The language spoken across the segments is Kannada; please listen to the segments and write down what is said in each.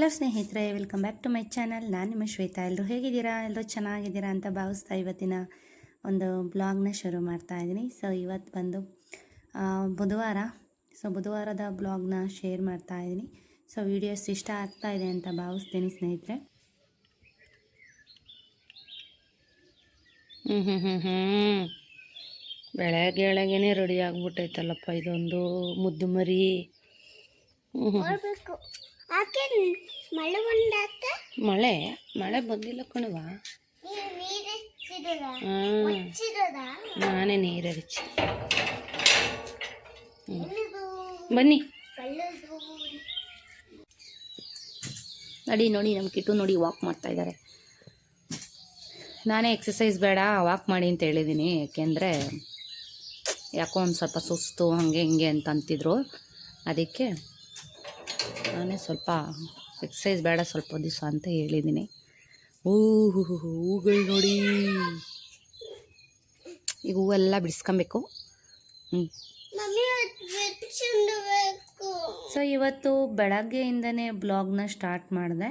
ಹಲೋ ಸ್ನೇಹಿತರೆ welcome back to my channel. ನಾನು ನಿಮ್ಮ ಶ್ವೇತಾ. ಎಲ್ಲರೂ ಹೇಗಿದ್ದೀರಾ? ಎಲ್ಲರೂ ಚೆನ್ನಾಗಿದ್ದೀರಾ ಅಂತ ಭಾವಿಸ್ತಾ ಇವತ್ತಿನ ಒಂದು ಬ್ಲಾಗ್ನ ಶುರು ಮಾಡ್ತಾ ಇದ್ದೀನಿ. ಸೊ ಇವತ್ತು ಬಂದು ಬುಧವಾರ. ಸೊ ಬುಧವಾರದ ಬ್ಲಾಗ್ನ ಶೇರ್ ಮಾಡ್ತಾ ಇದ್ದೀನಿ. ಸೊ ವಿಡಿಯೋಸ್ ಇಷ್ಟ ಆಗ್ತಾ ಇದೆ ಅಂತ ಭಾವಿಸ್ತೀನಿ ಸ್ನೇಹಿತರೆ. ಹ್ಞೂ ಹ್ಞೂ ಹ್ಞೂ ಹ್ಞೂ ಬೆಳಗ್ಗೆ ಬೆಳಗ್ಗೆನೆ ರೆಡಿ ಆಗ್ಬಿಟ್ಟೈತಲ್ಲಪ್ಪ ಇದೊಂದು ಮುದ್ದು ಮರಿ. ಹ್ಞೂ ಹ್ಞೂ ನೋಡ್ಬೇಕು ಆಕೆ ಮಳೆ ಬಂದಾಕ ಮಳೆ ಮಳೆ ಬಂದಿಲ್ಲ ಕಣವ ನಾನೇ ನೀರು ಹರಿಚಿ. ಬನ್ನಿ. ನಡಿ ನೋಡಿ ನೋಡಿ ನಮ್ಮ ಕಿಟ್ಟು ನೋಡಿ ವಾಕ್ ಮಾಡ್ತಾ ಇದ್ದಾರೆ ನಾನೇ ಎಕ್ಸಸೈಸ್ ಬೇಡ ವಾಕ್ ಮಾಡಿ ಅಂತ ಹೇಳಿದ್ದೀನಿ ಯಾಕೆಂದರೆ ಯಾಕೋ ಒಂದು ಸ್ವಲ್ಪ ಸುಸ್ತು ಹಾಗೆ ಹಿಂಗೆ ಅಂತ ಅಂತಿದ್ರು. ಅದಕ್ಕೆ ನಾನೇ ಸ್ವಲ್ಪ ಎಕ್ಸಸೈಸ್ ಬೇಡ ಸ್ವಲ್ಪ ದಿವಸ ಅಂತ ಹೇಳಿದ್ದೀನಿ. ಹೂ ಹೂಗಳು ನೋಡಿ. ಈಗ ಹೂವೆಲ್ಲ ಬಿಡಿಸ್ಕೊಬೇಕು. ಹ್ಞೂ ಸೊ ಇವತ್ತು ಬೆಳಗ್ಗೆಯಿಂದನೇ ಬ್ಲಾಗ್ನ ಸ್ಟಾರ್ಟ್ ಮಾಡಿದೆ.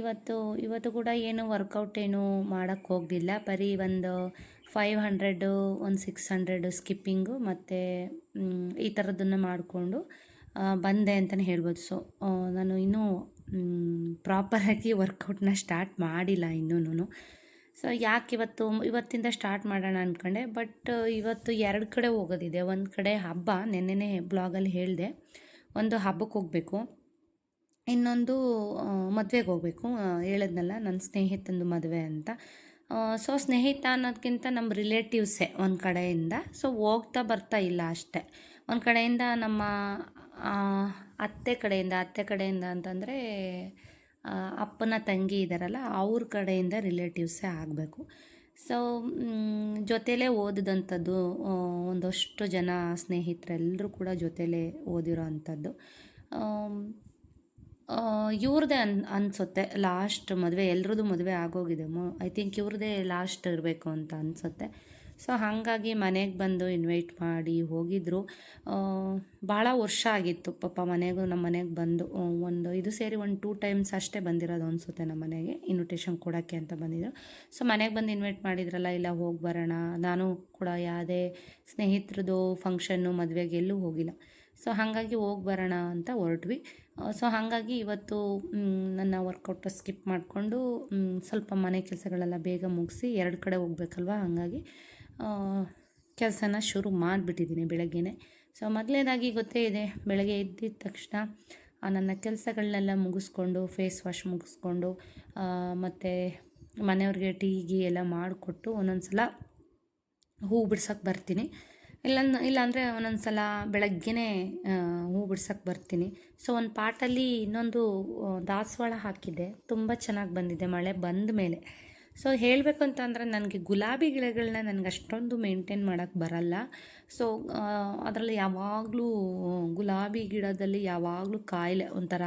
ಇವತ್ತು ಇವತ್ತು ಕೂಡ ಏನು ವರ್ಕೌಟ್ ಏನು ಮಾಡೋಕ್ಕೆ ಹೋಗಲಿಲ್ಲ ಬರೀ ಒಂದು ಫೈವ್ ಹಂಡ್ರೆಡು ಒಂದು ಸಿಕ್ಸ್ ಹಂಡ್ರೆಡು ಸ್ಕಿಪ್ಪಿಂಗು ಮತ್ತು ಈ ಥರದ್ದನ್ನು ಮಾಡಿಕೊಂಡು ಬಂದೆ ಅಂತಲೇ ಹೇಳ್ಬೋದು. ಸೊ ನಾನು ಇನ್ನೂ ಪ್ರಾಪರಾಗಿ ವರ್ಕೌಟ್ನ ಸ್ಟಾರ್ಟ್ ಮಾಡಿಲ್ಲ ಇನ್ನೂ ಸೊ ಯಾಕೆ ಇವತ್ತು, ಇವತ್ತಿಂದ ಸ್ಟಾರ್ಟ್ ಮಾಡೋಣ ಅಂದ್ಕೊಂಡೆ ಬಟ್ ಇವತ್ತು ಎರಡು ಕಡೆ ಹೋಗೋದಿದೆ. ಒಂದು ಕಡೆ ಹಬ್ಬ, ನೆನ್ನೆನೇ ಬ್ಲಾಗಲ್ಲಿ ಹೇಳಿದೆ. ಒಂದು ಹಬ್ಬಕ್ಕೆ ಹೋಗಬೇಕು. ಇನ್ನೊಂದು ಮದುವೆಗೆ ಹೋಗಬೇಕು. ಹೇಳಿದ್ನಲ್ಲ ನನ್ನ ಸ್ನೇಹಿತಂದು ಮದುವೆ ಅಂತ. ಸೊ ಸ್ನೇಹಿತ ಅನ್ನೋದಕ್ಕಿಂತ ನಮ್ಮ ರಿಲೇಟಿವ್ಸೇ ಒಂದು ಕಡೆಯಿಂದ. ಸೊ ಹೋಗ್ತಾ ಬರ್ತಾ ಇಲ್ಲ ಅಷ್ಟೇ. ಒಂದು ಕಡೆಯಿಂದ ನಮ್ಮ ಅತ್ತೆ ಕಡೆಯಿಂದ ಅತ್ತೆ ಕಡೆಯಿಂದ ಅಂತಂದರೆ ಅಪ್ಪನ ತಂಗಿ ಇದ್ದಾರಲ್ಲ ಅವ್ರ ಕಡೆಯಿಂದ ರಿಲೇಟಿವ್ಸೇ ಆಗಬೇಕು. ಸೊ ಜೊತೆಲೇ ಓದಿದಂಥದ್ದು ಒಂದಷ್ಟು ಜನ ಸ್ನೇಹಿತರೆಲ್ಲರೂ ಕೂಡ ಜೊತೆಲೇ ಓದಿರೋ ಅಂಥದ್ದು ಇವ್ರದ್ದೇ ಅನ್, ಅನಿಸುತ್ತೆ ಲಾಸ್ಟ್ ಮದುವೆ, ಎಲ್ರದ್ದು ಮದುವೆ ಆಗೋಗಿದೆ. ಐ ಥಿಂಕ್ ಇವ್ರದ್ದೇ ಲಾಸ್ಟ್ ಇರಬೇಕು ಅಂತ ಅನಿಸುತ್ತೆ. ಸೊ ಹಾಗಾಗಿ ಮನೆಗೆ ಬಂದು ಇನ್ವೈಟ್ ಮಾಡಿ ಹೋಗಿದ್ರು. ಭಾಳ ವರ್ಷ ಆಗಿತ್ತು. ಪಾಪ ಮನೆಗೂ ನಮ್ಮ ಮನೆಗೆ ಬಂದು ಒಂದು ಇದು ಸೇರಿ ಒಂದು ಟೂ ಟೈಮ್ಸ್ ಅಷ್ಟೇ ಬಂದಿರೋದು ಅನಿಸುತ್ತೆ ನಮ್ಮ ಮನೆಗೆ. ಇನ್ವಿಟೇಷನ್ ಕೊಡೋಕ್ಕೆ ಅಂತ ಬಂದಿದ್ದರು ಸೊ ಮನೆಗೆ ಬಂದು ಇನ್ವೈಟ್ ಮಾಡಿದ್ರಲ್ಲ, ಇಲ್ಲ ಹೋಗಿ ಬರೋಣ. ನಾನು ಕೂಡ ಯಾವುದೇ ಸ್ನೇಹಿತರದ್ದು ಫಂಕ್ಷನ್ನು ಮದುವೆಗೆ ಎಲ್ಲೂ ಹೋಗಿಲ್ಲ. ಸೊ ಹಾಗಾಗಿ ಹೋಗಿ ಬರೋಣ ಅಂತ ಹೊರಟ್ವಿ. ಸೊ ಹಾಗಾಗಿ ಇವತ್ತು ನನ್ನ ವರ್ಕೌಟ್ ಸ್ಕಿಪ್ ಮಾಡಿಕೊಂಡು ಸ್ವಲ್ಪ ಮನೆ ಕೆಲಸಗಳೆಲ್ಲ ಬೇಗ ಮುಗಿಸಿ ಎರಡು ಕಡೆ ಹೋಗ್ಬೇಕಲ್ವ ಹಾಗಾಗಿ ಕೆಲಸನ ಶುರು ಮಾಡಿಬಿಟ್ಟಿದ್ದೀನಿ ಬೆಳಗ್ಗೆನೆ. ಸೊ ಮೊದಲನೇದಾಗಿ ಗೊತ್ತೇ ಇದೆ, ಬೆಳಗ್ಗೆ ಎದ್ದಿದ ತಕ್ಷಣ ನನ್ನ ಕೆಲಸಗಳನ್ನೆಲ್ಲ ಮುಗಿಸ್ಕೊಂಡು ಫೇಸ್ ವಾಶ್ ಮುಗಿಸ್ಕೊಂಡು ಮತ್ತು ಮನೆಯವ್ರಿಗೆ ಟೀ ಗೀ ಎಲ್ಲ ಮಾಡಿಕೊಟ್ಟು ಒಂದೊಂದು ಸಲ ಹೂ ಬಿಡ್ಸೋಕೆ ಬರ್ತೀನಿ. ಇಲ್ಲ ಇಲ್ಲಾಂದರೆ ಒಂದೊಂದು ಸಲ ಬೆಳಗ್ಗೆನೇ ಹೂ ಬಿಡ್ಸೋಕೆ ಬರ್ತೀನಿ. ಸೊ ಒಂದು ಪಾಟಲ್ಲಿ ಇನ್ನೊಂದು ದಾಸವಾಳ ಹಾಕಿದ್ದೆ. ತುಂಬ ಚೆನ್ನಾಗಿ ಬಂದಿದೆ, ಮಳೆ ಬಂದ ಮೇಲೆ. ಸೊ ಹೇಳಬೇಕು ಅಂತಂದರೆ ನನಗೆ ಗುಲಾಬಿ ಗಿಡಗಳನ್ನ ನನಗೆ ಅಷ್ಟೊಂದು ಮೇಂಟೈನ್ ಮಾಡೋಕ್ಕೆ ಬರಲ್ಲ. ಸೊ ಅದರಲ್ಲಿ ಯಾವಾಗಲೂ ಗುಲಾಬಿ ಗಿಡದಲ್ಲಿ ಯಾವಾಗಲೂ ಕಾಯಿಲೆ, ಒಂಥರ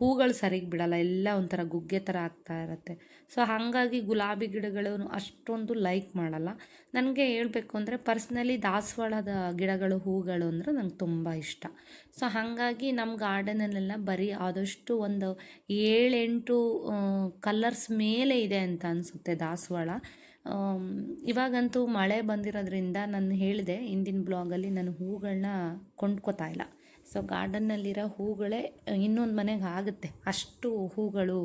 ಹೂಗಳು ಸರಿಗೆ ಬಿಡಲ್ಲ. ಎಲ್ಲ ಒಂಥರ ಗುಗ್ಗೆ ಥರ ಆಗ್ತಾ ಇರುತ್ತೆ. ಸೊ ಹಾಗಾಗಿ ಗುಲಾಬಿ ಗಿಡಗಳನ್ನು ಅಷ್ಟೊಂದು ಲೈಕ್ ಮಾಡಲ್ಲ. ನನಗೆ ಹೇಳಬೇಕು ಅಂದರೆ ಪರ್ಸ್ನಲಿ ದಾಸವಾಳದ ಗಿಡಗಳು, ಹೂಗಳು ಅಂದರೆ ನಂಗೆ ತುಂಬ ಇಷ್ಟ. ಸೊ ಹಾಗಾಗಿ ನಮ್ಮ ಗಾರ್ಡನಲ್ಲೆಲ್ಲ ಬರೀ ಆದಷ್ಟು ಒಂದು ಏಳೆಂಟು ಕಲರ್ಸ್ ಮೇಲೆ ಇದೆ ಅಂತ ಅನಿಸುತ್ತೆ ದಾಸವಾಳ. ಇವಾಗಂತೂ ಮಳೆ ಬಂದಿರೋದ್ರಿಂದ ನಾನು ಹೇಳಿದೆ, ಹಿಂದಿನ ಬ್ಲಾಗಲ್ಲಿ ನಾನು ಹೂಗಳನ್ನ ಕೊಂಡ್ಕೊತಾ ಇಲ್ಲ. ಸೊ ಗಾರ್ಡನ್ನಲ್ಲಿರೋ ಹೂಗಳೇ ಇನ್ನೊಂದು ಮನೆಗೆ ಆಗುತ್ತೆ. ಅಷ್ಟು ಹೂಗಳು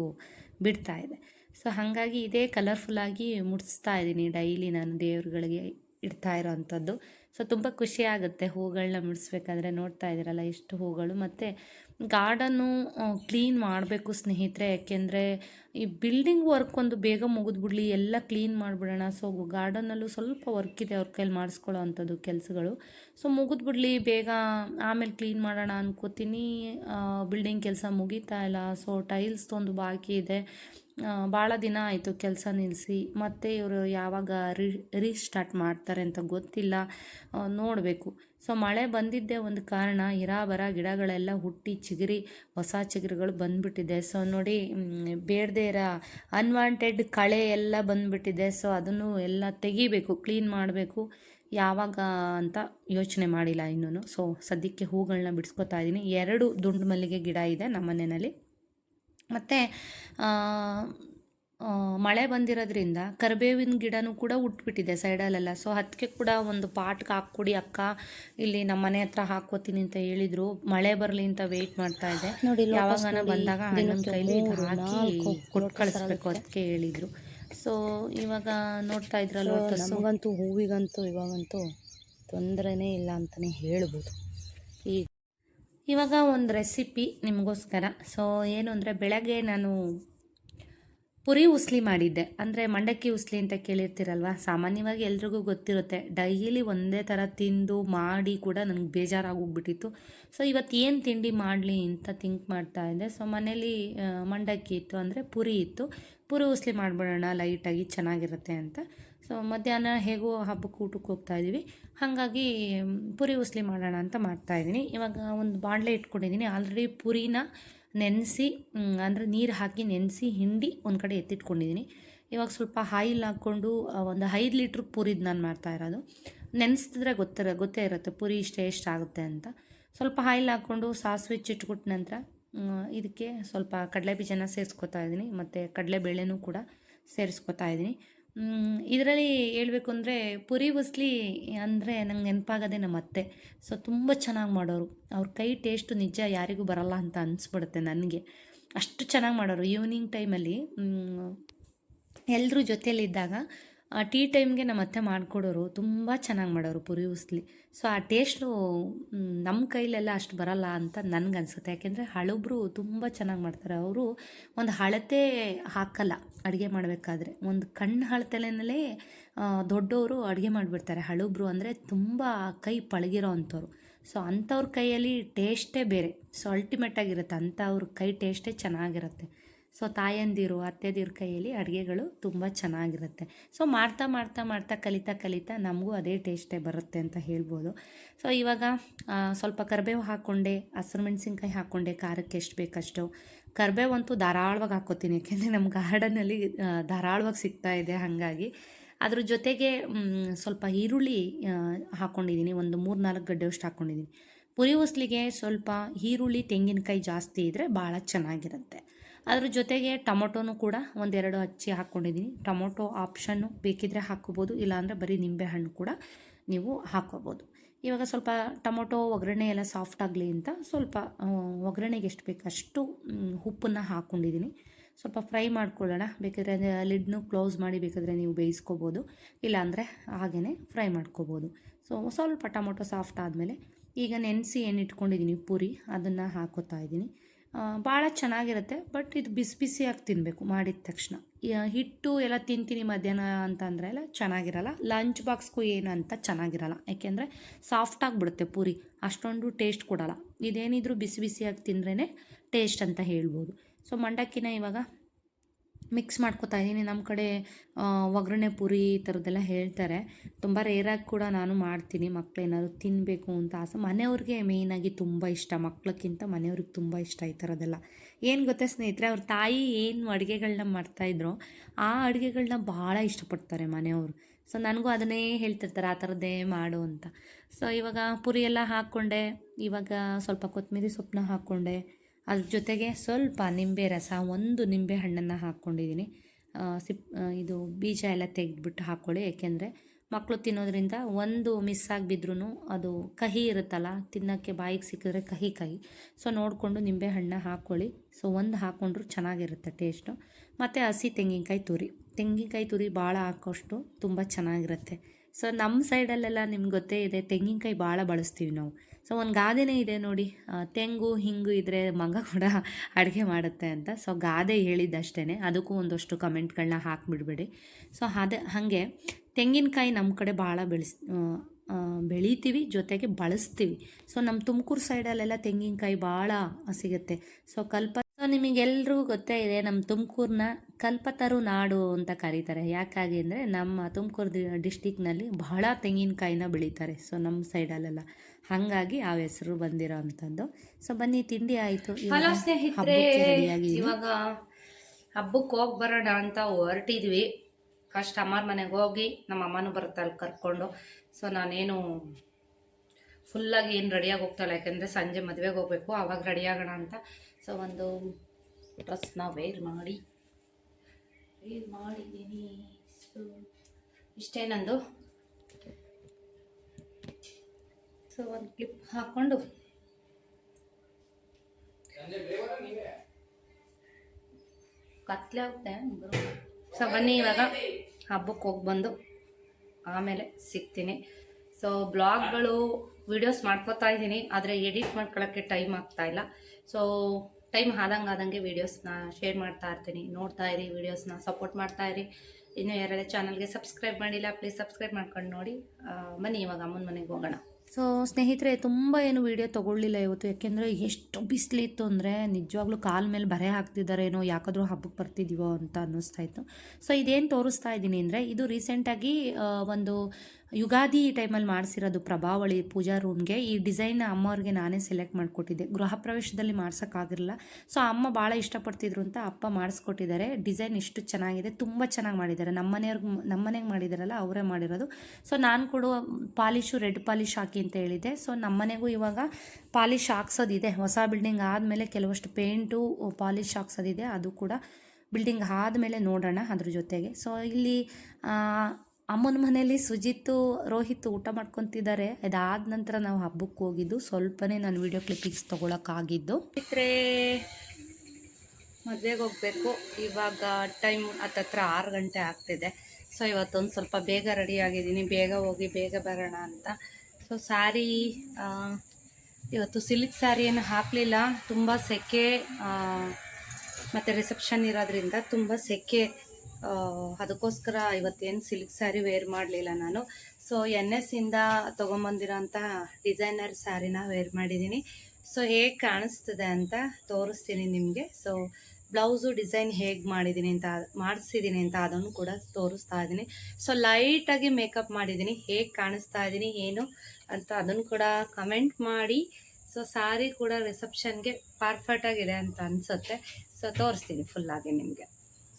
ಬಿಡ್ತಾ ಇದೆ. ಸೊ ಹಾಗಾಗಿ ಇದೇ ಕಲರ್ಫುಲ್ಲಾಗಿ ಮುಡಿಸ್ತಾ ಇದ್ದೀನಿ ಡೈಲಿ ನಾನು ದೇವ್ರುಗಳಿಗೆ ಇಡ್ತಾ ಇರೋ ಅಂಥದ್ದು ಸೊ ತುಂಬ ಖುಷಿ ಆಗುತ್ತೆ ಹೂಗಳನ್ನ ಮುಡಿಸ್ಬೇಕಾದ್ರೆ ನೋಡ್ತಾ ಇದ್ದೀರಲ್ಲ ಎಷ್ಟು ಹೂಗಳು. ಮತ್ತು ಗಾರ್ಡನ್ನು ಕ್ಲೀನ್ ಮಾಡಬೇಕು ಸ್ನೇಹಿತರೆ. ಯಾಕೆಂದರೆ ಈ ಬಿಲ್ಡಿಂಗ್ ವರ್ಕ್ ಒಂದು ಬೇಗ ಮುಗಿದ್ಬಿಡಲಿ, ಎಲ್ಲ ಕ್ಲೀನ್ ಮಾಡಿಬಿಡೋಣ. ಸೊ ಗಾರ್ಡನಲ್ಲೂ ಸ್ವಲ್ಪ ವರ್ಕ್ ಇದೆ ಅವ್ರ ಕೈಲಿ ಮಾಡಿಸ್ಕೊಳ್ಳೋ ಅಂಥದ್ದು ಕೆಲಸಗಳು. ಸೊ ಮುಗಿದ್ಬಿಡಲಿ, ಬೇಗ ಆಮೇಲೆ ಕ್ಲೀನ್ ಮಾಡೋಣ ಅಂದ್ಕೋತೀನಿ ಬಿಲ್ಡಿಂಗ್ ಕೆಲಸ ಮುಗೀತಾ ಇಲ್ಲ. ಸೊ ಟೈಲ್ಸ್ ಒಂದು ಬಾಕಿ ಇದೆ. ಭಾಳ ದಿನ ಆಯಿತು ಕೆಲಸ ನಿಲ್ಲಿಸಿ ಮತ್ತು ಇವರು ಯಾವಾಗ ರೀ ರೀಸ್ಟಾರ್ಟ್ ಮಾಡ್ತಾರೆ ಅಂತ ಗೊತ್ತಿಲ್ಲ. ನೋಡಬೇಕು. ಸೊ ಮಳೆ ಬಂದಿದ್ದೇ ಒಂದು ಕಾರಣ ಇರಾಬರ ಗಿಡಗಳೆಲ್ಲ ಹುಟ್ಟಿ ಚಿಗುರಿ, ಹೊಸ ಚಿಗುರುಗಳು ಬಂದ್ಬಿಟ್ಟಿದೆ. ಸೊ ನೋಡಿ ಬೇಡದೇ ಇರೋ ಅನ್ವಾಂಟೆಡ್ ಕಳೆ ಎಲ್ಲ ಬಂದ್ಬಿಟ್ಟಿದೆ. ಸೊ ಅದನ್ನು ಎಲ್ಲ ತೆಗಿಬೇಕು ಕ್ಲೀನ್ ಮಾಡಬೇಕು. ಯಾವಾಗ ಅಂತ ಯೋಚನೆ ಮಾಡಿಲ್ಲ ಇನ್ನೂ ಸೊ ಸದ್ಯಕ್ಕೆ ಹೂಗಳನ್ನ ಬಿಡಿಸ್ಕೊತಾ ಇದ್ದೀನಿ. ಎರಡು ದುಂಡು ಮಲ್ಲಿಗೆ ಗಿಡ ಇದೆ ನಮ್ಮ ಮನೆಯಲ್ಲಿ. ಮತ್ತು ಮಳೆ ಬಂದಿರೋದ್ರಿಂದ ಕರಿಬೇವಿನ ಗಿಡನೂ ಕೂಡ ಉಟ್ಬಿಟ್ಟಿದೆ ಸೈಡಲ್ಲೆಲ್ಲ. ಸೊ ಅದಕ್ಕೆ ಕೂಡ ಒಂದು ಪಾಟ್ಗೆ ಹಾಕ್ಕೊಡಿ ಅಕ್ಕ ಇಲ್ಲಿ ನಮ್ಮ ಮನೆ ಹತ್ರ ಹಾಕೋತೀನಿ ಅಂತ ಹೇಳಿದ್ರು. ಮಳೆ ಬರಲಿ ಅಂತ ವೆಯ್ಟ್ ಮಾಡ್ತಾ ಇದ್ದೆ ನೋಡಿ ಯಾವಾಗನ ಬಂದಾಗ ಕೈಲಿ ಇದ್ ಹಾಕಿ ಕೊಟ್ಟು ಕಳಿಸ್ಬೇಕು. ಅದಕ್ಕೆ ಹೇಳಿದರು. ಸೊ ಇವಾಗ ನೋಡ್ತಾ ಇದ್ರಲ್ಲ ನಮಗಂತೂ ಹೂವಿಗಂತೂ ಇವಾಗಂತೂ ತೊಂದರೆನೇ ಇಲ್ಲ ಅಂತಲೇ ಹೇಳ್ಬೋದು. ಇವಾಗ ಒಂದು ರೆಸಿಪಿ ನಿಮಗೋಸ್ಕರ. ಸೊ ಏನು ಅಂದರೆ ಬೆಳಗ್ಗೆ ನಾನು ಪುರಿ ಉಸ್ಲಿ ಮಾಡಿದ್ದೆ. ಅಂದರೆ ಮಂಡಕ್ಕಿ ಉಸ್ಲಿ ಅಂತ ಕೇಳಿರ್ತೀರಲ್ವ? ಸಾಮಾನ್ಯವಾಗಿ ಎಲ್ರಿಗೂ ಗೊತ್ತಿರುತ್ತೆ. ಡೈಲಿ ಒಂದೇ ಥರ ತಿಂದು ಮಾಡಿ ಕೂಡ ನನಗೆ ಬೇಜಾರಾಗೋಗ್ಬಿಟ್ಟಿತ್ತು ಸೊ ಇವತ್ತು ಏನು ತಿಂಡಿ ಮಾಡಲಿ ಅಂತ ಥಿಂಕ್ ಮಾಡ್ತಾ ಇದ್ದೆ. ಸೊ ಮನೇಲಿ ಮಂಡಕ್ಕಿ ಇತ್ತು ಅಂದರೆ ಪುರಿ ಇತ್ತು. ಪುರಿ ಉಸ್ಲಿ ಮಾಡಿಬಿಡೋಣ ಲೈಟಾಗಿ ಚೆನ್ನಾಗಿರುತ್ತೆ ಅಂತ. ಸೊ ಮಧ್ಯಾಹ್ನ ಹೇಗೋ ಹಬ್ಬಕ್ಕೆ ಊಟಕ್ಕೆ ಹೋಗ್ತಾ ಇದ್ದೀವಿ. ಹಾಗಾಗಿ ಪುರಿ ಉಸ್ಲಿ ಮಾಡೋಣ ಅಂತ ಮಾಡ್ತಾಯಿದ್ದೀನಿ ಇವಾಗ ಒಂದು ಬಾಣಲೆ ಇಟ್ಕೊಂಡಿದ್ದೀನಿ. ಆಲ್ರೆಡಿ ಪುರಿನ ನೆನೆಸಿ ಅಂದರೆ ನೀರು ಹಾಕಿ ನೆನೆಸಿ ಹಿಂಡಿ ಒಂದು ಕಡೆ ಎತ್ತಿಟ್ಕೊಂಡಿದ್ದೀನಿ. ಇವಾಗ ಸ್ವಲ್ಪ ಹಾಯಿಲ್ ಹಾಕ್ಕೊಂಡು ಒಂದು ಐದು ಲೀಟ್ರ್ ಪುರಿದು ನಾನು ಮಾಡ್ತಾ ಇರೋದು. ನೆನೆಸಿದ್ರೆ ಗೊತ್ತಿರ, ಗೊತ್ತೇ ಇರುತ್ತೆ ಪುರಿ ಇಷ್ಟೇ ಎಷ್ಟು ಆಗುತ್ತೆ ಅಂತ. ಸ್ವಲ್ಪ ಹಾಯಿಲ್ ಹಾಕ್ಕೊಂಡು ಸಾಸಿವೆ ಚಿಟ್ಬಿಟ್ಟ ನಂತರ ಇದಕ್ಕೆ ಸ್ವಲ್ಪ ಕಡಲೆ ಬೀಜನ ಸೇರಿಸ್ಕೊತಾ ಇದ್ದೀನಿ. ಮತ್ತು ಕಡಲೆಬೇಳೆನೂ ಕೂಡ ಸೇರಿಸ್ಕೊತಾ ಇದ್ದೀನಿ. ಇದರಲ್ಲಿ ಹೇಳಬೇಕು ಅಂದರೆ ಪುರಿ ಉಸ್ಲಿ ಅಂದರೆ ನಂಗೆ ನೆನಪಾಗೋದೇ ನಮ್ಮ ಅತ್ತೆ. ಸೊ ತುಂಬ ಚೆನ್ನಾಗಿ ಮಾಡೋರು. ಅವ್ರ ಕೈ ಟೇಸ್ಟು ನಿಜ ಯಾರಿಗೂ ಬರಲ್ಲ ಅಂತ ಅನಿಸ್ಬಿಡುತ್ತೆ ನನಗೆ. ಅಷ್ಟು ಚೆನ್ನಾಗಿ ಮಾಡೋರು. ಈವ್ನಿಂಗ್ ಟೈಮಲ್ಲಿ ಎಲ್ಲರೂ ಜೊತೆಯಲ್ಲಿದ್ದಾಗ ಟೀ ಟೈಮ್ಗೆ ನಮ್ಮ ಅತ್ತೆ ಮಾಡಿಕೊಡೋರು ತುಂಬ ಚೆನ್ನಾಗಿ ಮಾಡೋರು ಪುರಿ ಉಸ್ಲಿ ಸೊ ಆ ಟೇಸ್ಟು ನಮ್ಮ ಕೈಲೆಲ್ಲ ಅಷ್ಟು ಬರಲ್ಲ ಅಂತ ನನಗನ್ಸುತ್ತೆ. ಯಾಕೆಂದರೆ ಹಳಬ್ರು ತುಂಬ ಚೆನ್ನಾಗಿ ಮಾಡ್ತಾರೆ. ಅವರು ಒಂದು ಹಳತೆ ಹಾಕಲ್ಲ ಅಡುಗೆ ಮಾಡಬೇಕಾದ್ರೆ. ಒಂದು ಕಣ್ಣು ಅಳತೆಲೇ ದೊಡ್ಡವರು ಅಡುಗೆ ಮಾಡಿಬಿಡ್ತಾರೆ. ಹಳಬ್ರು ಅಂದರೆ ತುಂಬ ಕೈ ಪಳಗಿರೋ ಅಂಥವ್ರು. ಸೊ ಅಂಥವ್ರ ಕೈಯಲ್ಲಿ ಟೇಸ್ಟೇ ಬೇರೆ. ಸೊ ಅಲ್ಟಿಮೇಟಾಗಿರುತ್ತೆ ಅಂಥವ್ರ ಕೈ ಟೇಸ್ಟೇ ಚೆನ್ನಾಗಿರುತ್ತೆ. ಸೊ ತಾಯಂದಿರು, ಅತ್ತೆದಿರು ಕೈಯಲ್ಲಿ ಅಡುಗೆಗಳು ತುಂಬ ಚೆನ್ನಾಗಿರುತ್ತೆ. ಸೊ ಮಾಡ್ತಾ ಮಾಡ್ತಾ ಮಾಡ್ತಾ ಕಲಿತಾ ಕಲಿತಾ ನಮಗೂ ಅದೇ ಟೇಸ್ಟೇ ಬರುತ್ತೆ ಅಂತ ಹೇಳ್ಬೋದು. ಸೊ ಇವಾಗ ಸ್ವಲ್ಪ ಕರಿಬೇವು ಹಾಕ್ಕೊಂಡೆ, ಹಸಿರು ಮೆಣಸಿನ್ಕಾಯಿ ಹಾಕ್ಕೊಂಡೆ, ಖಾರಕ್ಕೆ ಎಷ್ಟು ಬೇಕಷ್ಟು. ಕರಿಬೇವಂತೂ ಧಾರಾಳವಾಗಿ ಹಾಕ್ಕೋತೀನಿ, ಯಾಕೆಂದರೆ ನಮ್ಮ ಗಾರ್ಡನಲ್ಲಿ ಧಾರಾಳವಾಗಿ ಸಿಗ್ತಾ ಇದೆ ಹಾಗಾಗಿ. ಅದ್ರ ಜೊತೆಗೆ ಸ್ವಲ್ಪ ಈರುಳ್ಳಿ ಹಾಕ್ಕೊಂಡಿದ್ದೀನಿ ಒಂದು ಮೂರು ನಾಲ್ಕು ಗಡ್ಡೆಯಷ್ಟು ಹಾಕ್ಕೊಂಡಿದ್ದೀನಿ ಪುರಿ ಉಸ್ಲಿಗೆ ಸ್ವಲ್ಪ ಈರುಳ್ಳಿ, ತೆಂಗಿನಕಾಯಿ ಜಾಸ್ತಿ ಇದ್ದರೆ ಭಾಳ ಚೆನ್ನಾಗಿರುತ್ತೆ. ಅದ್ರ ಜೊತೆಗೆ ಟೊಮೊಟೊನೂ ಕೂಡ ಒಂದೆರಡು ಹಚ್ಚಿ ಹಾಕ್ಕೊಂಡಿದ್ದೀನಿ. ಟೊಮೊಟೊ ಆಪ್ಷನ್ನು ಬೇಕಿದ್ದರೆ ಹಾಕ್ಕೋಬೋದು, ಇಲ್ಲಾಂದರೆ ಬರೀ ನಿಂಬೆಹಣ್ಣು ಕೂಡ ನೀವು ಹಾಕ್ಕೋಬೋದು. ಇವಾಗ ಸ್ವಲ್ಪ ಟೊಮೊಟೊ ಒಗ್ಗರಣೆ ಎಲ್ಲ ಸಾಫ್ಟ್ ಆಗಲಿ ಅಂತ ಸ್ವಲ್ಪ ಒಗ್ಗರಣೆಗೆ ಎಷ್ಟು ಬೇಕಷ್ಟು ಉಪ್ಪನ್ನು ಹಾಕ್ಕೊಂಡಿದ್ದೀನಿ. ಸ್ವಲ್ಪ ಫ್ರೈ ಮಾಡ್ಕೊಳ್ಳೋಣ. ಬೇಕಾದರೆ ಲಿಡ್ನು ಕ್ಲೋಸ್ ಮಾಡಿ ಬೇಕಾದರೆ ನೀವು ಬೇಯಿಸ್ಕೋಬೋದು, ಇಲ್ಲಾಂದರೆ ಹಾಗೆಯೇ ಫ್ರೈ ಮಾಡ್ಕೋಬೋದು. ಸೊ, ಸ್ವಲ್ಪ ಟೊಮೊಟೊ ಸಾಫ್ಟ್ ಆದಮೇಲೆ ಈಗ ನೆನೆಸಿ ಏನು ಇಟ್ಕೊಂಡಿದ್ದೀನಿ ಪೂರಿ ಅದನ್ನು ಹಾಕೋತಾ ಇದ್ದೀನಿ. ಭಾಳ ಚೆನ್ನಾಗಿರುತ್ತೆ, ಬಟ್ ಇದು ಬಿಸಿ ಬಿಸಿಯಾಗಿ ತಿನ್ನಬೇಕು ಮಾಡಿದ ತಕ್ಷಣ. ಹಿಟ್ಟು ಎಲ್ಲ ತಿಂತೀನಿ ಮಧ್ಯಾಹ್ನ ಅಂತ ಅಂದರೆ ಎಲ್ಲ ಚೆನ್ನಾಗಿರಲ್ಲ, ಲಂಚ್ ಬಾಕ್ಸ್ಗೂ ಏನು ಅಂತ ಚೆನ್ನಾಗಿರಲ್ಲ. ಯಾಕೆಂದರೆ ಸಾಫ್ಟ್ ಆಗಿಬಿಡುತ್ತೆ ಪೂರಿ, ಅಷ್ಟೊಂದು ಟೇಸ್ಟ್ ಕೊಡಲ್ಲ. ಇದೇನಿದ್ರು ಬಿಸಿ ಬಿಸಿಯಾಗಿ ತಿಂದ್ರೇ ಟೇಸ್ಟ್ ಅಂತ ಹೇಳ್ಬೋದು. ಸೊ, ಮಂಡಕ್ಕಿನ ಇವಾಗ ಮಿಕ್ಸ್ ಮಾಡ್ಕೊತಾ ಇದ್ದೀನಿ ನಮ್ಮ ಕಡೆ ಒಗ್ಗರಣೆ ಪುರಿ ಈ ಥರದ್ದೆಲ್ಲ ಹೇಳ್ತಾರೆ. ತುಂಬ ರೇರಾಗಿ ಕೂಡ ನಾನು ಮಾಡ್ತೀನಿ. ಮಕ್ಳು ಏನಾದರೂ ತಿನ್ನಬೇಕು ಅಂತ ಆಸೆ. ಮನೆಯವ್ರಿಗೆ ಮೇಯ್ನಾಗಿ ತುಂಬ ಇಷ್ಟ. ಮಕ್ಳಕ್ಕಿಂತ ಮನೆಯವ್ರಿಗೆ ತುಂಬ ಇಷ್ಟ ಈ ಥರದ್ದೆಲ್ಲ ಏನು ಗೊತ್ತಾ ಸ್ನೇಹಿತರೆ, ಅವ್ರ ತಾಯಿ ಏನು ಅಡುಗೆಗಳನ್ನ ಮಾಡ್ತಾಯಿದ್ರು ಆ ಅಡುಗೆಗಳನ್ನ ಭಾಳ ಇಷ್ಟಪಡ್ತಾರೆ ಮನೆಯವರು. ಸೊ ನನಗೂ ಅದನ್ನೇ ಹೇಳ್ತಿರ್ತಾರೆ, ಆ ಥರದ್ದೇ ಮಾಡು ಅಂತ. ಸೊ ಇವಾಗ ಪುರಿ ಎಲ್ಲ ಹಾಕ್ಕೊಂಡೆ. ಇವಾಗ ಸ್ವಲ್ಪ ಕೊತ್ತಂಬರಿ ಸೊಪ್ಪನ್ನ ಹಾಕ್ಕೊಂಡೆ. ಅದ್ರ ಜೊತೆಗೆ ಸ್ವಲ್ಪ ನಿಂಬೆ ರಸ, ಒಂದು ನಿಂಬೆ ಹಣ್ಣನ್ನು ಹಾಕ್ಕೊಂಡಿದ್ದೀನಿ ಸಿಪ್ ಇದು ಬೀಜ ಎಲ್ಲ ತೆಗೆದ್ಬಿಟ್ಟು ಹಾಕ್ಕೊಳ್ಳಿ ಏಕೆಂದರೆ ಮಕ್ಕಳು ತಿನ್ನೋದ್ರಿಂದ ಒಂದು ಮಿಸ್ ಆಗಿಬಿದ್ರೂ ಅದು ಕಹಿ ಇರುತ್ತಲ್ಲ, ತಿನ್ನೋಕ್ಕೆ ಬಾಯಿಗೆ ಸಿಕ್ಕಿದ್ರೆ ಕಹಿ ಕಹಿ. ಸೊ ನೋಡಿಕೊಂಡು ನಿಂಬೆ ಹಣ್ಣು ಹಾಕ್ಕೊಳ್ಳಿ ಸೊ ಒಂದು ಹಾಕ್ಕೊಂಡ್ರು ಚೆನ್ನಾಗಿರುತ್ತೆ ಟೇಸ್ಟು. ಮತ್ತು ಹಸಿ ತೆಂಗಿನಕಾಯಿ ತುರಿ. ತೆಂಗಿನಕಾಯಿ ತುರಿ ಭಾಳ ಹಾಕೋಷ್ಟು ತುಂಬ ಚೆನ್ನಾಗಿರುತ್ತೆ. ಸೊ ನಮ್ಮ ಸೈಡಲ್ಲೆಲ್ಲ ನಿಮ್ಗೆ ಗೊತ್ತೇ ಇದೆ, ತೆಂಗಿನಕಾಯಿ ಭಾಳ ಬಳಸ್ತೀವಿ ನಾವು. ಸೊ ಒಂದು ಗಾದೆನೇ ಇದೆ ನೋಡಿ. ತೆಂಗು, ಹಿಂಗು ಇದ್ದರೆ ಮಗ ಕೂಡ ಅಡುಗೆ ಮಾಡುತ್ತೆ ಅಂತ. ಸೊ ಗಾದೆ ಹೇಳಿದ್ದಷ್ಟೇ ಅದಕ್ಕೂ ಒಂದಷ್ಟು ಕಮೆಂಟ್ಗಳನ್ನ ಹಾಕಿಬಿಡ್ಬೇಡಿ. ಸೊ ಅದೇ, ಹಾಗೆ ತೆಂಗಿನಕಾಯಿ ನಮ್ಮ ಕಡೆ ಭಾಳ ಬೆಳೆಸ್ ಬೆಳಿತೀವಿ, ಜೊತೆಗೆ ಬಳಸ್ತೀವಿ. ಸೊ ನಮ್ಮ ತುಮಕೂರು ಸೈಡಲ್ಲೆಲ್ಲ ತೆಂಗಿನಕಾಯಿ ಭಾಳ ಸಿಗುತ್ತೆ. ಸೊ ಕಲ್ಪ ನಿಮಗೆಲ್ರಿಗೂ ಗೊತ್ತೇ ಇದೆ ನಮ್ಮ ತುಮಕೂರನ್ನ ಕಲ್ಪತರು ನಾಡು ಅಂತ ಕರೀತಾರೆ. ಯಾಕಾಗಿ ಅಂದರೆ ನಮ್ಮ ತುಮಕೂರು ಡಿಸ್ಟಿಕ್ನಲ್ಲಿ ಬಹಳ ತೆಂಗಿನಕಾಯಿನ ಬೆಳೀತಾರೆ ಸೊ ನಮ್ಮ ಸೈಡಲ್ಲೆಲ್ಲ. ಹಾಗಾಗಿ ಆ ಹೆಸರು ಬಂದಿರೋ ಅಂಥದ್ದು. ಸೊ ಬನ್ನಿ ತಿಂಡಿ ಆಯಿತು. ಹಲೋ ಸ್ನೇಹಿತರೆ ಇವಾಗ ಹಬ್ಬಕ್ಕೆ ಹೋಗಿ ಬರೋಣ ಅಂತ ಹೊರಟಿದ್ವಿ. ಫಸ್ಟ್ ಅಮ್ಮರ ಮನೆಗೆ ಹೋಗಿ ನಮ್ಮ ಅಮ್ಮನೂ ಬರುತ್ತೆ ಅಲ್ಲಿ ಕರ್ಕೊಂಡು. ಸೊ ನಾನೇನು ಫುಲ್ಲಾಗಿ ಏನು ರೆಡಿಯಾಗಿ ಹೋಗ್ತಾಳೆ ಯಾಕೆಂದರೆ ಸಂಜೆ ಮದುವೆಗೆ ಹೋಗಬೇಕು ಆವಾಗ ರೆಡಿಯಾಗೋಣ ಆಗೋಣ ಅಂತ. ಸೊ ಒಂದು ಡ್ರೆಸ್ನ ವೇರ್ ಮಾಡಿ. ವೇರ್ ಮಾಡಿದ್ದೀನಿ. ಸೊ ಇಷ್ಟೇ ನಂದು. ಸೊ ಒಂದು ಕ್ಲಿಪ್ ಹಾಕ್ಕೊಂಡು ಕತ್ಲೆ ಆಗುತ್ತೆ ಸೊ ಬನ್ನಿ ಇವಾಗ. ಹಬ್ಬಕ್ಕೆ ಹೋಗಿ ಬಂದು. ಆಮೇಲೆ ಸಿಗ್ತೀನಿ. ಸೊ ಬ್ಲಾಗ್ಗಳು ವಿಡಿಯೋಸ್ ಮಾಡ್ಕೋತಾ ಇದ್ದೀನಿ. ಆದರೆ ಎಡಿಟ್ ಮಾಡ್ಕೊಳ್ಳೋಕ್ಕೆ ಟೈಮ್ ಆಗ್ತಾಯಿಲ್ಲ ಸೊ ಟೈಮ್ ಆದಂಗೆ ಆದಂಗೆ ವೀಡಿಯೋಸ್ನ ಶೇರ್ ಮಾಡ್ತಾ ಇರ್ತೀನಿ. ನೋಡ್ತಾ ಇರಿ ವೀಡಿಯೋಸ್ನ ಸಪೋರ್ಟ್ ಮಾಡ್ತಾ ಇರಿ. ಇನ್ನು ಯಾರೆಲ್ಲ ಚಾನಲ್ಗೆ ಸಬ್ಸ್ಕ್ರೈಬ್ ಮಾಡಿಲ್ಲ ಪ್ಲೀಸ್ ಸಬ್ಸ್ಕ್ರೈಬ್ ಮಾಡ್ಕೊಂಡು ನೋಡಿ. ಬನ್ನಿ ಇವಾಗ ಅಮ್ಮನ ಮನೆಗೆ ಹೋಗೋಣ. ಸೊ ಸ್ನೇಹಿತರೆ, ತುಂಬ ಏನು ವೀಡಿಯೋ ತೊಗೊಳ್ಳಿಲ್ಲ ಇವತ್ತು. ಯಾಕೆಂದರೆ ಎಷ್ಟು ಬಿಸಿಲಿತ್ತು ಅಂದರೆ ನಿಜವಾಗ್ಲೂ ಕಾಲ ಮೇಲೆ ಬರೆ ಹಾಕ್ತಿದ್ದಾರೇನೋ ಯಾಕಾದರೂ ಹಬ್ಬಕ್ಕೆ ಬರ್ತಿದ್ದೀವೋ ಅಂತ ಅನ್ನಿಸ್ತಾ ಇತ್ತು. ಸೊ ಇದೇನು ತೋರಿಸ್ತಾ ಇದ್ದೀನಿ ಅಂದರೆ, ಇದು ರೀಸೆಂಟಾಗಿ ಒಂದು ಯುಗಾದಿ ಟೈಮಲ್ಲಿ ಮಾಡಿಸಿರೋದು ಪ್ರಭಾವಳಿ ಪೂಜಾ ರೂಮ್ಗೆ ಈ ಡಿಸೈನ್ ಅಮ್ಮವ್ರಿಗೆ ನಾನೇ ಸೆಲೆಕ್ಟ್ ಮಾಡಿಕೊಟ್ಟಿದ್ದೆ. ಗೃಹ ಪ್ರವೇಶದಲ್ಲಿ ಮಾಡ್ಸೋಕ್ಕಾಗಿರಲ್ಲ ಸೊ ಅಮ್ಮ ಭಾಳ ಇಷ್ಟಪಡ್ತಿದ್ರು ಅಂತ ಅಪ್ಪ ಮಾಡಿಸ್ಕೊಟ್ಟಿದ್ದಾರೆ. ಡಿಸೈನ್ ಎಷ್ಟು ಚೆನ್ನಾಗಿದೆ, ತುಂಬ ಚೆನ್ನಾಗಿ ಮಾಡಿದ್ದಾರೆ. ನಮ್ಮ ಮನೆಯವ್ರಿಗೆ ನಮ್ಮ ಮನೆಗೆ ಮಾಡಿದಾರಲ್ಲ, ಅವರೇ ಮಾಡಿರೋದು. ಸೊ ನಾನು ಕೊಡುವ ಪಾಲಿಶು ರೆಡ್ ಪಾಲಿಶ್ ಹಾಕಿ ಅಂತ ಹೇಳಿದ್ದೆ. ಸೊ ನಮ್ಮ ಮನೆಗೂ ಇವಾಗ ಪಾಲಿಶ್ ಹಾಕ್ಸೋದಿದೆ. ಹೊಸ ಬಿಲ್ಡಿಂಗ್ ಆದಮೇಲೆ ಕೆಲವಷ್ಟು ಪೇಂಟು ಪಾಲಿಶ್ ಹಾಕ್ಸೋದಿದೆ. ಅದು ಕೂಡ ಬಿಲ್ಡಿಂಗ್ ಆದಮೇಲೆ ನೋಡೋಣ ಅದ್ರ ಜೊತೆಗೆ. ಸೊ ಇಲ್ಲಿ ಅಮ್ಮನ ಮನೆಯಲ್ಲಿ ಸುಜಿತ್ತು ರೋಹಿತ್ ಊಟ ಮಾಡ್ಕೊತಿದ್ದಾರೆ. ಅದಾದ ನಂತರ ನಾವು ಹಬ್ಬಕ್ಕೆ ಹೋಗಿದ್ದು, ಸ್ವಲ್ಪನೇ ನಾನು ವಿಡಿಯೋ ಕ್ಲಿಪ್ಪಿಂಗ್ಸ್ ತೊಗೊಳಕ್ಕಾಗಿದ್ದು. ಸ್ನೇಹಿತರೆ, ಮದುವೆಗೆ ಹೋಗಬೇಕು. ಇವಾಗ ಟೈಮ್ ಹತ್ತತ್ರ ಆರು ಗಂಟೆ ಆಗ್ತಿದೆ. ಸೊ ಇವತ್ತೊಂದು ಸ್ವಲ್ಪ ಬೇಗ ರೆಡಿ ಆಗಿದ್ದೀನಿ. ಬೇಗ ಹೋಗಿ ಬೇಗ ಬರೋಣ ಅಂತ. ಸೊ ಸ್ಯಾರಿ ಇವತ್ತು ಸಿಲ್ಕ್ ಸ್ಯಾರಿಯನ್ನು ಹಾಕಲಿಲ್ಲ. ತುಂಬ ಸೆಕೆ ಮತ್ತು ರಿಸೆಪ್ಷನ್ ಇರೋದ್ರಿಂದ ತುಂಬ ಸೆಕೆ ಅದಕ್ಕೋಸ್ಕರ ಇವತ್ತೇನು ಸಿಲ್ಕ್ ಸ್ಯಾರಿ ವೇರ್ ಮಾಡಲಿಲ್ಲ ನಾನು. ಸೊ ಎನ್ ಎಸ್ ಇಂದ ತೊಗೊಂಬಂದಿರೋಂಥ ಡಿಸೈನರ್ ಸ್ಯಾರಿನ ವೇರ್ ಮಾಡಿದ್ದೀನಿ ಸೊ ಹೇಗೆ ಕಾಣಿಸ್ತದೆ ಅಂತ ತೋರಿಸ್ತೀನಿ ನಿಮಗೆ. ಸೊ ಬ್ಲೌಸು ಡಿಸೈನ್ ಹೇಗೆ ಮಾಡಿದ್ದೀನಿ ಅಂತ ಮಾಡಿಸಿದ್ದೀನಿ ಅಂತ ಅದನ್ನು ಕೂಡ ತೋರಿಸ್ತಾ ಇದ್ದೀನಿ ಸೊ ಲೈಟಾಗಿ ಮೇಕಪ್ ಮಾಡಿದ್ದೀನಿ ಹೇಗೆ ಕಾಣಿಸ್ತಾ ಇದ್ದೀನಿ ಏನು ಅಂತ ಅದನ್ನು ಕೂಡ ಕಮೆಂಟ್ ಮಾಡಿ. ಸೊ ಸ್ಯಾರಿ ಕೂಡ ರಿಸೆಪ್ಷನ್ಗೆ ಪರ್ಫೆಕ್ಟಾಗಿದೆ ಅಂತ ಅನಿಸುತ್ತೆ. ಸೊ ತೋರಿಸ್ತೀನಿ ಫುಲ್ಲಾಗಿ ನಿಮಗೆ.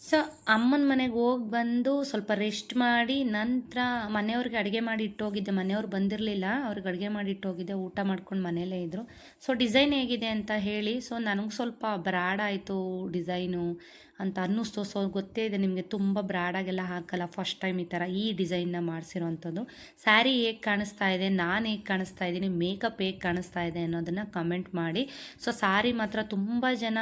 ಸೊ ಅಮ್ಮನ ಮನೆಗೆ ಹೋಗಿ ಬಂದು ಸ್ವಲ್ಪ ರೆಸ್ಟ್ ಮಾಡಿ ನಂತರ ಮನೆಯವ್ರಿಗೆ ಅಡುಗೆ ಮಾಡಿ ಇಟ್ಟೋಗಿದ್ದೆ. ಮನೆಯವ್ರು ಬಂದಿರಲಿಲ್ಲ. ಅವ್ರಿಗೆ ಅಡುಗೆ ಮಾಡಿ ಇಟ್ಟೋಗಿದ್ದೆ. ಊಟ ಮಾಡ್ಕೊಂಡು ಮನೇಲೇ ಇದ್ದರು ಸೊ ಡಿಸೈನ್ ಹೇಗಿದೆ ಅಂತ ಹೇಳಿ ಸೊ ನನಗೆ ಸ್ವಲ್ಪ ಬ್ರಾಡ್ ಆಯಿತು ಡಿಸೈನು ಅಂತ ಅನ್ನಿಸ್ತು ಸೊ ಗೊತ್ತೇ ಇದೆ ನಿಮಗೆ ತುಂಬ ಬ್ರಾಡಾಗೆಲ್ಲ ಹಾಕಲ್ಲ ಫಸ್ಟ್ ಟೈಮ್ ಈ ಥರ ಈ ಡಿಸೈನ್ನ ಮಾಡಿಸಿರೋವಂಥದ್ದು ಸ್ಯಾರಿ ಹೇಗೆ ಕಾಣಿಸ್ತಾ ಇದೆ, ನಾನು ಹೇಗೆ ಕಾಣಿಸ್ತಾ ಇದ್ದೀನಿ ಮೇಕಪ್ ಹೇಗೆ ಕಾಣಿಸ್ತಾ ಇದೆ ಅನ್ನೋದನ್ನು ಕಮೆಂಟ್ ಮಾಡಿ. ಸೊ ಸ್ಯಾರಿ ಮಾತ್ರ ತುಂಬ ಜನ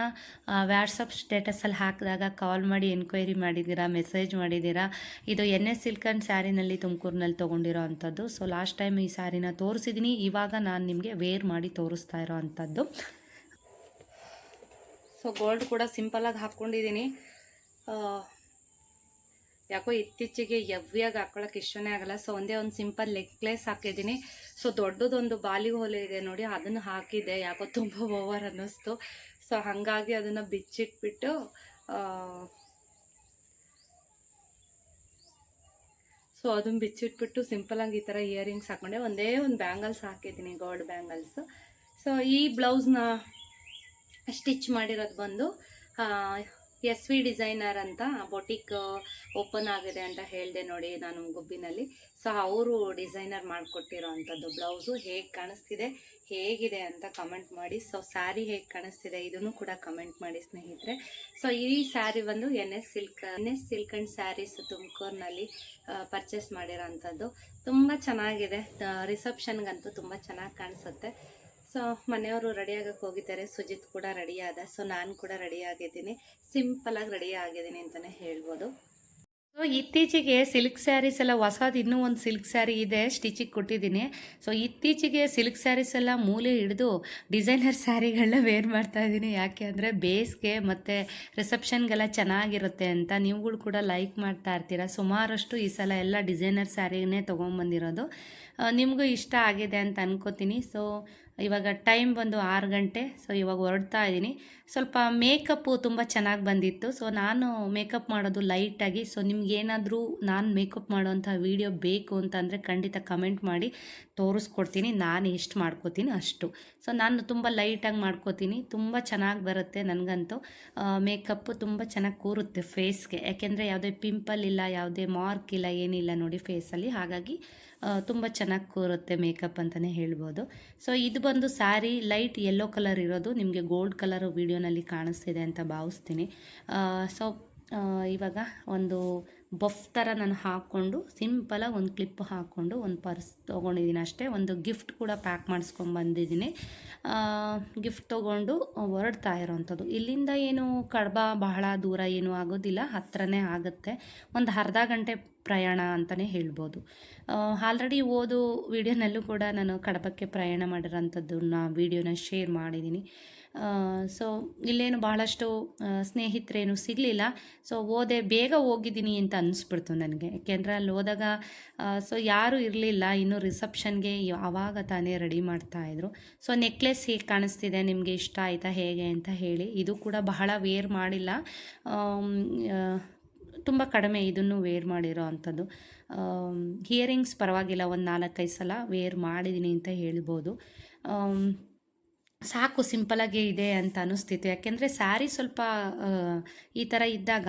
ವ್ಯಾಟ್ಸಪ್ ಸ್ಟೇಟಸಲ್ಲಿ ಹಾಕಿದಾಗ ಕಾಲ್ ಮಾಡಿ ಎನ್ಕ್ವೈರಿ ಮಾಡಿದ್ದೀರಾ ಮೆಸೇಜ್ ಮಾಡಿದ್ದೀರಾ? ಇದು ಎನ್ ಎಸ್ ಸಿಲ್ಕನ್ ಸ್ಯಾರಿನಲ್ಲಿ, ತುಮಕೂರಿನಲ್ಲಿ ತೊಗೊಂಡಿರೋ ಅಂಥದ್ದು. ಸೊ ಲಾಸ್ಟ್ ಟೈಮ್ ಈ ಸ್ಯಾರಿನ ತೋರಿಸಿದ್ದೀನಿ ಇವಾಗ ನಾನು ನಿಮಗೆ ವೇರ್ ಮಾಡಿ ತೋರಿಸ್ತಾ ಇರೋ ಅಂಥದ್ದು. ಸೊ ಗೋಲ್ಡ್ ಕೂಡ ಸಿಂಪಲಾಗಿ ಹಾಕ್ಕೊಂಡಿದ್ದೀನಿ ಯಾಕೋ ಇತ್ತೀಚೆಗೆ ಯವ್ಯಾಗಿ ಹಾಕೊಳಕ್ಕೆ ಇಷ್ಟನೇ ಆಗಲ್ಲ. ಸೊ ಒಂದೇ ಒಂದು ಸಿಂಪಲ್ ನೆಕ್ಲೆಸ್ ಹಾಕಿದ್ದೀನಿ ಸೊ ದೊಡ್ಡದೊಂದು ಬಾಲಿ ಹೊಲೆ ಇದೆ ನೋಡಿ, ಅದನ್ನು ಹಾಕಿದೆ ಯಾಕೋ ತುಂಬ ಓವರ್ ಅನ್ನಿಸ್ತು. ಸೊ ಹಾಗಾಗಿ ಅದನ್ನು ಬಿಚ್ಚಿಟ್ಬಿಟ್ಟು ಸೊ ಅದನ್ನು ಬಿಚ್ಚಿಟ್ಬಿಟ್ಟು ಸಿಂಪಲಾಗಿ ಈ ಥರ ಇಯರಿಂಗ್ಸ್ ಹಾಕೊಂಡೆ. ಒಂದೇ ಒಂದು ಬ್ಯಾಂಗಲ್ಸ್ ಹಾಕಿದ್ದೀನಿ ಗೋಲ್ಡ್ ಬ್ಯಾಂಗಲ್ಸ್ ಸೊ ಈ ಬ್ಲೌಸ್ನ ಸ್ಟಿಚ್ ಮಾಡಿರೋದು ಬಂದು ಎಸ್ ವಿ ಡಿಸೈನರ್ ಅಂತ ಬೊಟಿಕ್ ಓಪನ್ ಆಗಿದೆ ಅಂತ ಹೇಳಿದೆ ನೋಡಿ ನಾನು ಗುಬ್ಬಿನಲ್ಲಿ. ಸೊ ಅವರು ಡಿಸೈನರ್ ಮಾಡಿಕೊಟ್ಟಿರೋ ಅಂಥದ್ದು ಬ್ಲೌಸು ಹೇಗೆ ಕಾಣಿಸ್ತಿದೆ, ಹೇಗಿದೆ ಅಂತ ಕಮೆಂಟ್ ಮಾಡಿ. ಸೊ ಸ್ಯಾರಿ ಹೇಗೆ ಕಾಣಿಸ್ತಿದೆ ಇದನ್ನು ಕೂಡ ಕಮೆಂಟ್ ಮಾಡಿ ಸ್ನೇಹಿತರೆ. ಸೊ ಈ ಸ್ಯಾರಿ ಬಂದು N S silk, N S silk and saris ತುಮಕೂರಿನಲ್ಲಿ ಪರ್ಚೇಸ್ ಮಾಡಿರೋ ಅಂಥದ್ದು. ತುಂಬ ಚೆನ್ನಾಗಿದೆ. ರಿಸೆಪ್ಷನ್ಗಂತೂ ತುಂಬ ಚೆನ್ನಾಗಿ ಕಾಣಿಸುತ್ತೆ. ಸೊ ಮನೆಯವರು ರೆಡಿ ಆಗಕ್ಕೆ ಹೋಗಿದ್ದಾರೆ. ಸುಜಿತ್ ಕೂಡ ರೆಡಿ ಆದ. ಸೊ ನಾನು ಕೂಡ ರೆಡಿ ಆಗಿದ್ದೀನಿ. ಆಗಿ ರೆಡಿ ಆಗಿದ್ದೀನಿ ಅಂತಲೇ ಹೇಳ್ಬೋದು. ಸೊ ಇತ್ತೀಚೆಗೆ ಸಿಲ್ಕ್ ಸ್ಯಾರೀಸ್ ಎಲ್ಲ ಹೊಸದು ಇನ್ನೂ ಒಂದು ಸಿಲ್ಕ್ ಸ್ಯಾರಿ ಇದೆ. ಸ್ಟಿಚಿಗೆ ಕೊಟ್ಟಿದ್ದೀನಿ. ಸೊ ಇತ್ತೀಚೆಗೆ ಸಿಲ್ಕ್ ಸ್ಯಾರೀಸ್ ಎಲ್ಲ ಮೂಲೆ ಹಿಡಿದು ಡಿಸೈನರ್ ಸ್ಯಾರಿಗಳನ್ನ ವೇರ್ ಮಾಡ್ತಾ ಇದ್ದೀನಿ. ಯಾಕೆ ಅಂದರೆ ಬೇಸ್ಗೆ ಮತ್ತು ರಿಸೆಪ್ಷನ್ಗೆಲ್ಲ ಚೆನ್ನಾಗಿರುತ್ತೆ ಅಂತ ನೀವುಗಳು ಕೂಡ ಲೈಕ್ ಮಾಡ್ತಾ ಇರ್ತೀರ? ಸುಮಾರಷ್ಟು ಈ ಸಲ ಎಲ್ಲ ಡಿಸೈನರ್ ಸ್ಯಾರಿನೇ ತೊಗೊಂಬಂದಿರೋದು. ನಿಮಗೂ ಇಷ್ಟ ಆಗಿದೆ ಅಂತ ಅನ್ಕೋತೀನಿ. ಸೊ ಇವಾಗ ಟೈಮ್ ಬಂದು ಆರು ಗಂಟೆ ಸೊ ಇವಾಗ ಹೊರಡ್ತಾ ಇದ್ದೀನಿ. ಸ್ವಲ್ಪ ಮೇಕಪ್ಪು ತುಂಬ ಚೆನ್ನಾಗಿ ಬಂದಿತ್ತು. ಸೊ ನಾನು ಮೇಕಪ್ ಮಾಡೋದು ಲೈಟಾಗಿ ಸೊ ನಿಮ್ಗೇನಾದರೂ ನಾನು ಮೇಕಪ್ ಮಾಡೋವಂಥ ವೀಡಿಯೋ ಬೇಕು ಅಂತಂದರೆ ಖಂಡಿತ ಕಮೆಂಟ್ ಮಾಡಿ ತೋರಿಸ್ಕೊಡ್ತೀನಿ. ನಾನು ಎಷ್ಟು ಮಾಡ್ಕೋತೀನಿ ಅಷ್ಟು. ಸೊ ನಾನು ತುಂಬ ಲೈಟಾಗಿ ಮಾಡ್ಕೋತೀನಿ. ತುಂಬ ಚೆನ್ನಾಗಿ ಬರುತ್ತೆ ನನಗಂತೂ. ಮೇಕಪ್ಪು ತುಂಬ ಚೆನ್ನಾಗಿ ಕೂರುತ್ತೆ ಫೇಸ್ಗೆ ಯಾಕೆಂದರೆ ಯಾವುದೇ ಪಿಂಪಲ್ ಇಲ್ಲ, ಯಾವುದೇ ಮಾರ್ಕ್ ಇಲ್ಲ, ಏನಿಲ್ಲ ನೋಡಿ ಫೇಸಲ್ಲಿ ಹಾಗಾಗಿ ತುಂಬ ಚೆನ್ನಾಗಿ ಕೂರುತ್ತೆ ಮೇಕಪ್ ಅಂತಲೇ ಹೇಳ್ಬೋದು. ಸೊ ಇದು ಬಂದು ಸ್ಯಾರಿ ಲೈಟ್ ಯೆಲ್ಲೋ ಕಲರ್ ಇರೋದು. ನಿಮಗೆ ಗೋಲ್ಡ್ ಕಲರ್ ವಿಡಿಯೋನಲ್ಲಿ ಕಾಣಿಸ್ತಿದೆ ಅಂತ ಭಾವಿಸ್ತೀನಿ. ಸೊ ಇವಾಗ ಒಂದು ಬಫ್ ಥರ ನಾನು ಹಾಕ್ಕೊಂಡು ಸಿಂಪಲಾಗಿ ಒಂದು ಕ್ಲಿಪ್ ಹಾಕ್ಕೊಂಡು ಒಂದು ಪರ್ಸ್ ತೊಗೊಂಡಿದ್ದೀನಿ ಅಷ್ಟೇ. ಒಂದು ಗಿಫ್ಟ್ ಕೂಡ ಪ್ಯಾಕ್ ಮಾಡಿಸ್ಕೊಂಡು ಬಂದಿದ್ದೀನಿ ಗಿಫ್ಟ್ ತೊಗೊಂಡು ಹೊರಡ್ತಾ ಇರೋವಂಥದ್ದು ಇಲ್ಲಿಂದ ಏನು ಕಡಬ ಬಹಳ ದೂರ ಏನೂ ಆಗೋದಿಲ್ಲ. ಹತ್ತಿರನೇ ಆಗುತ್ತೆ. ಒಂದು ಅರ್ಧ ಗಂಟೆ ಪ್ರಯಾಣ ಅಂತಲೇ ಹೇಳ್ಬೋದು. ಆಲ್ರೆಡಿ ಓದು ವಿಡಿಯೋನಲ್ಲೂ ಕೂಡ ನಾನು ಕಡಬಕ್ಕೆ ಪ್ರಯಾಣ ಮಾಡಿರೋಂಥದ್ದನ್ನ ವಿಡಿಯೋನ ಶೇರ್ ಮಾಡಿದ್ದೀನಿ ಸೊ ಇಲ್ಲೇನು ಭಾಳಷ್ಟು ಸ್ನೇಹಿತರೇನು ಸಿಗಲಿಲ್ಲ. ಸೊ ಓದೆ, ಬೇಗ ಹೋಗಿದ್ದೀನಿ ಅಂತ ಅನಿಸ್ಬಿಡ್ತು ನನಗೆ. ಯಾಕೆಂದರೆ ಅಲ್ಲಿ ಹೋದಾಗ ಸೊ ಯಾರೂ ಇರಲಿಲ್ಲ. ಇನ್ನು ರಿಸೆಪ್ಷನ್ಗೆ ಆವಾಗ ತಾನೇ ರೆಡಿ ಮಾಡ್ತಾಯಿದ್ರು ಸೊ ನೆಕ್ಲೆಸ್ ಹೇಗೆ ಕಾಣಿಸ್ತಿದೆ, ನಿಮಗೆ ಇಷ್ಟ ಆಯಿತಾ, ಹೇಗೆ ಅಂತ ಹೇಳಿ. ಇದು ಕೂಡ ಬಹಳ ವೇರ್ ಮಾಡಿಲ್ಲ. ತುಂಬ ಕಡಿಮೆ ಇದನ್ನು ವೇರ್ ಮಾಡಿರೋ ಅಂಥದ್ದು. ಹಿಯರಿಂಗ್ಸ್ ಪರವಾಗಿಲ್ಲ, ಒಂದು ನಾಲ್ಕೈದು ಸಲ ವೇರ್ ಮಾಡಿದ್ದೀನಿ ಅಂತ ಹೇಳ್ಬೋದು. ಸಾಕು ಸಿಂಪಲಾಗೇ ಇದೆ ಅಂತ ಅನಿಸ್ತಿತ್ತು. ಯಾಕೆಂದರೆ ಸ್ಯಾರಿ ಸ್ವಲ್ಪ ಈ ಥರ ಇದ್ದಾಗ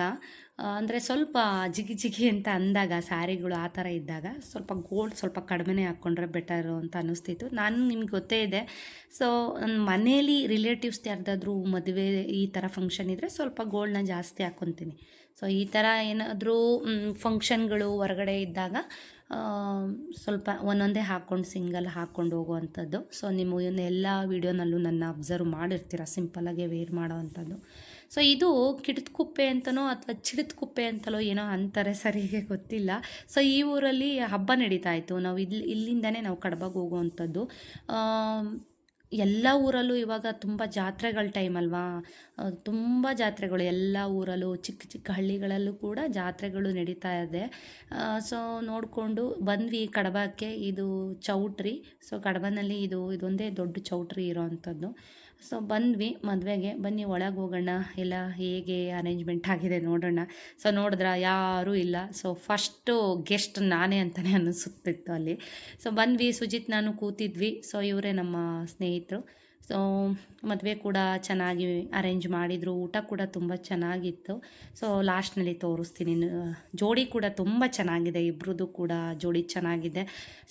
ಅಂದರೆ ಸ್ವಲ್ಪ ಜಿಗಿ ಜಿಗಿ ಅಂತ ಅಂದಾಗ ಸ್ಯಾರಿಗಳು ಆ ಥರ ಇದ್ದಾಗ ಸ್ವಲ್ಪ ಗೋಲ್ಡ್ ಸ್ವಲ್ಪ ಕಡಿಮೆನೇ ಹಾಕ್ಕೊಂಡ್ರೆ ಬೆಟರು ಅಂತ ಅನ್ನಿಸ್ತಿತ್ತು ನಾನು ನಿಮ್ಗೆ ಗೊತ್ತೇ ಇದೆ. ಸೊ ಮನೇಲಿ ರಿಲೇಟಿವ್ಸ್ ಯಾರ್ದಾದ್ರೂ ಮದುವೆ ಈ ಥರ ಫಂಕ್ಷನ್ ಇದ್ದರೆ ಸ್ವಲ್ಪ ಗೋಲ್ಡ್ನ ಜಾಸ್ತಿ ಹಾಕ್ಕೊತೀನಿ ಸೊ, ಈ ಥರ ಏನಾದರೂ ಫಂಕ್ಷನ್ಗಳು ಹೊರಗಡೆ ಇದ್ದಾಗ ಸ್ವಲ್ಪ ಒಂದೊಂದೇ ಹಾಕ್ಕೊಂಡು ಸಿಂಗಲ್ ಹಾಕ್ಕೊಂಡು ಹೋಗುವಂಥದ್ದು. ಸೊ, ನಿಮ್ಮ ಎಲ್ಲ ವೀಡಿಯೋನಲ್ಲೂ ನನ್ನ ಅಬ್ಸರ್ವ್ ಮಾಡಿರ್ತೀರ ಸಿಂಪಲಾಗೆ ವೇರ್ ಮಾಡೋವಂಥದ್ದು ಸೊ, ಇದು ಕಿಡಿದ ಕುಪ್ಪೆ ಅಂತಲೋ ಅಥವಾ ಚಿಡಿದ ಕುಪ್ಪೆ ಅಂತಲೋ ಏನೋ ಅಂತಾರೆ ಸರಿಗೆ ಗೊತ್ತಿಲ್ಲ. ಸೊ, ಈ ಊರಲ್ಲಿ ಹಬ್ಬ ನಡೀತಾ ಇತ್ತು. ನಾವು ಇಲ್ಲಿ ಇಲ್ಲಿಂದನೇ ನಾವು ಕಡಬಗೆ ಹೋಗುವಂಥದ್ದು. ಎಲ್ಲ ಊರಲ್ಲೂ ಇವಾಗ ತುಂಬ ಜಾತ್ರೆಗಳ ಟೈಮ್ ಅಲ್ವಾ? ತುಂಬ ಜಾತ್ರೆಗಳು ಎಲ್ಲ ಊರಲ್ಲೂ, ಚಿಕ್ಕ ಚಿಕ್ಕ ಹಳ್ಳಿಗಳಲ್ಲೂ ಕೂಡ ಜಾತ್ರೆಗಳು ನಡೀತಾ ಇದೆ. ಸೊ ನೋಡಿಕೊಂಡು ಬಂದ್ವಿ ಕಡಬಕ್ಕೆ. ಇದು ಚೌಟ್ರಿ. ಸೊ ಕಡಬನಲ್ಲಿ ಇದು, ಇದೊಂದೇ ದೊಡ್ಡ ಚೌಟ್ರಿ ಇರೋವಂಥದ್ದು. ಸೊ ಬಂದ್ವಿ, ಮದುವೆಗೆ. ಬನ್ನಿ, ಒಳಗೆ ಹೋಗೋಣ. ಎಲ್ಲ ಹೇಗೆ ಅರೇಂಜ್ಮೆಂಟ್ ಆಗಿದೆ ನೋಡೋಣ. ಸೊ ನೋಡಿದ್ರ ಯಾರೂ ಇಲ್ಲ. ಸೊ ಫಸ್ಟು ಗೆಸ್ಟ್ ನಾನೇ ಅಂತಲೇ ಅನ್ನಿಸುತ್ತಿತ್ತು ಅಲ್ಲಿ. ಸೊ ಬಂದ್ವಿ. ಸುಜಿತ್, ನಾನು ಕೂತಿದ್ವಿ. ಸೊ ಇವರೇ ನಮ್ಮ ಸ್ನೇಹಿತರು. ಸೊ ಮದುವೆ ಕೂಡ ಚೆನ್ನಾಗಿ ಅರೇಂಜ್ ಮಾಡಿದರು, ಊಟ ಕೂಡ ತುಂಬ ಚೆನ್ನಾಗಿತ್ತು. ಸೊ ಲಾಸ್ಟ್ನಲ್ಲಿ ತೋರಿಸ್ತೀನಿ. ಜೋಡಿ ಕೂಡ ತುಂಬ ಚೆನ್ನಾಗಿದೆ. ಇಬ್ರದ್ದು ಕೂಡ ಜೋಡಿ ಚೆನ್ನಾಗಿದೆ.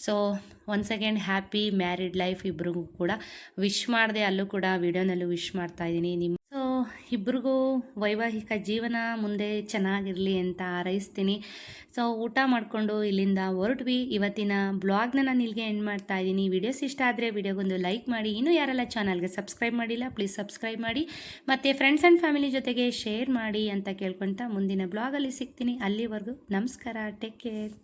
So one second happy married life ಇಬ್ರಿಗೂ ಕೂಡ. ವಿಶ್ ಮಾಡಿದೆ ಅಲ್ಲೂ ಕೂಡ ವಿಡಿಯೋನಲ್ಲೂ ವಿಶ್ ಮಾಡ್ತಾಯಿದ್ದೀನಿ ನಿಮ್ಮ ಇಬ್ರಿಗೂ ವೈವಾಹಿಕ ಜೀವನ ಮುಂದೆ ಚೆನ್ನಾಗಿರಲಿ ಅಂತ ಹಾರೈಸ್ತೀನಿ ಸೊ ಊಟ ಮಾಡಿಕೊಂಡು ಇಲ್ಲಿಂದ ಹೊರಟ್ವಿ. ಇವತ್ತಿನ ಬ್ಲಾಗ್ನ ನಾನು ಇಲ್ಲಿಗೆ ಎಂಡ್ ಮಾಡ್ತಾ ಇದ್ದೀನಿ. ವಿಡಿಯೋಸ್ ಇಷ್ಟ ಆದರೆ ವಿಡಿಯೋಗೊಂದು ಲೈಕ್ ಮಾಡಿ. ಇನ್ನೂ ಯಾರೆಲ್ಲ ಚಾನಲ್ಗೆ ಸಬ್ಸ್ಕ್ರೈಬ್ ಮಾಡಿಲ್ಲ ಪ್ಲೀಸ್ ಸಬ್ಸ್ಕ್ರೈಬ್ ಮಾಡಿ. ಮತ್ತು ಫ್ರೆಂಡ್ಸ್ ಆ್ಯಂಡ್ ಫ್ಯಾಮಿಲಿ ಜೊತೆಗೆ ಶೇರ್ ಮಾಡಿ ಅಂತ ಕೇಳ್ಕೊತಾ ಮುಂದಿನ ಬ್ಲಾಗಲ್ಲಿ ಸಿಗ್ತೀನಿ. ಅಲ್ಲಿವರೆಗೂ ನಮಸ್ಕಾರ. Take care